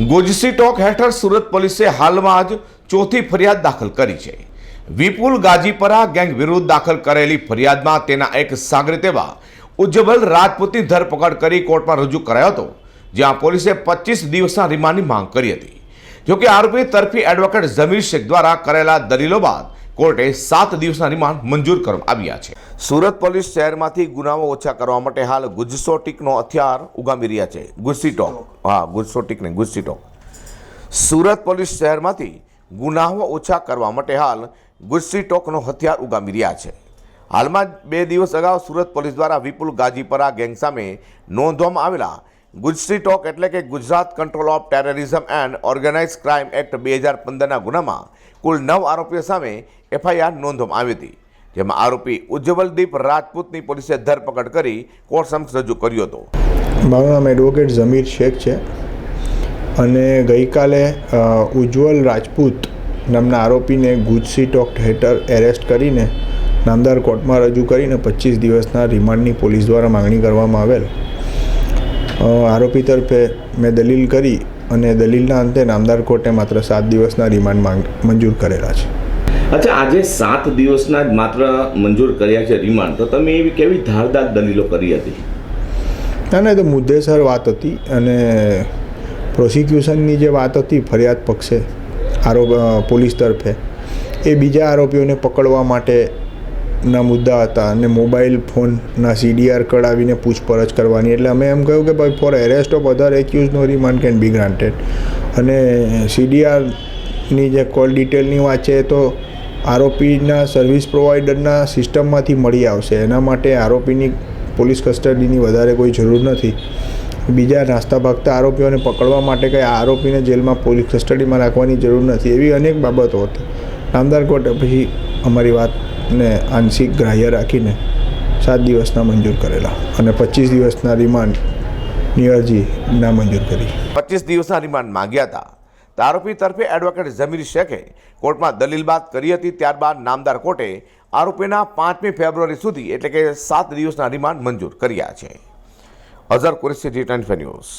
ગુજસી talk હેઠળ સુરત પોલીસે હાલમાં જ ચોથી ફરિયાદ દાખલ કરી છે. વિપુલ ગાજીપરા ગેંગ વિરુદ્ધ દાખલ કરેલી ફરિયાદમાં તેના એક સાગરીત એવા ઉજ્જવલ રાજપૂતની ધરપકડ કરી કોર્ટમાં રજૂ કરાયો હતો, જ્યાં પોલીસે પચીસ દિવસના રિમાન્ડની માંગ કરી હતી. જોકે આરોપી તરફી એડવોકેટ જમીર શેખ દ્વારા કરેલા દલીલો બાદ કોર્ટે સાત દિવસના રિમાન્ડ મંજૂર કરવામાં આવ્યા છે. સુરત પોલીસ શહેરમાંથી ગુનાઓ ઓછા કરવા માટે હાલ ગુજસોટિકનો હથિયાર ઉગામી રહ્યા છે. ગુસ્સીટોક હા ગુઝસોટિક નહીં ગુસ્સી ગુસ્સીટોક સુરત પોલીસ શહેરમાંથી ગુનાઓ ઓછા કરવા માટે હાલ ગુસ્સીટોકનો હથિયાર ઉગામી રહ્યા છે. હાલમાં બે દિવસ અગાઉ સુરત પોલીસ દ્વારા વિપુલ ગાજીપરા ગેંગ સામે નોંધવામાં આવેલા ગુજસીટોક એટલે કે Gujarat control of terrorism and organise crime act બે હજાર પંદરના ગુનામાં કુલ નવ આરોપીઓ સામે એફઆઈઆર નોંધવામાં આવી હતી, જેમાં આરોપી ઉજ્જવલદીપ રાજપૂતની પોલીસે ધરપકડ કરી કોર્ટ સમક્ષ રજૂ કર્યો હતો. મારું નામ એડવોકેટ ઝમીર શેખ છે અને ગઈકાલે ઉજ્જવલ રાજપૂત નામના આરોપીને ગુજસી ટોક હેઠળ એરેસ્ટ કરીને નામદાર કોર્ટમાં રજૂ કરીને પચીસ દિવસના રિમાન્ડની પોલીસ દ્વારા માગણી કરવામાં આવેલ. આરોપી તરફે મેં દલીલ કરી અને દલીલના અંતે નામદાર કોર્ટે માત્ર સાત દિવસના રિમાન્ડ મંજૂર કરેલા છે. અચ્છા આજે સાત દિવસના જ માત્ર મંજૂર કર્યા છે રિમાન્ડ. તો તમે એવી કેવી ધારદાર દલીલો કરી હતી? ના ના એ તો મુદ્દેસર વાત હતી અને પ્રોસિક્યુશનની જે વાત હતી ફરિયાદ પક્ષે આરોપ પોલીસ તરફે એ બીજા આરોપીઓને પકડવા માટેના મુદ્દા હતા અને મોબાઈલ ફોનના સીડીઆર કઢાવીને પૂછપરછ કરવાની. એટલે અમે એમ કહ્યું કે ભાઈ for arrest of other accuse no remand can be granted અને સીડીઆરની જે કોલ ડિટેલની વાત છે તો આરોપીના સર્વિસ પ્રોવાઈડરના સિસ્ટમમાંથી મળી આવશે. એના માટે આરોપીની પોલીસ કસ્ટડીની વધારે કોઈ જરૂર નથી. બીજા નાસ્તા ભાગતા આરોપીઓને પકડવા માટે કંઈ આરોપીને જેલમાં પોલીસ કસ્ટડીમાં રાખવાની જરૂર નથી. એવી અનેક બાબતો હતી. નામદાર કોર્ટે પછી અમારી વાતને આંશિક ગ્રાહ્ય રાખીને સાત દિવસના મંજૂર કરેલા અને પચીસ દિવસના રિમાન્ડની અરજી ના મંજૂર કરી. પચીસ દિવસના રિમાન્ડ માંગ્યા હતા. આરોપી તરફે એડવોકેટ જમીર શેખે કોર્ટમાં દલીલ બાદ કરી હતી, ત્યારબાદ નામદાર કોર્ટે આરોપીના પાંચમી ફેબ્રુઆરી સુધી એટલે કે સાત દિવસના રિમાન્ડ મંજૂર કર્યા છે. Azhar Qureshi, T news.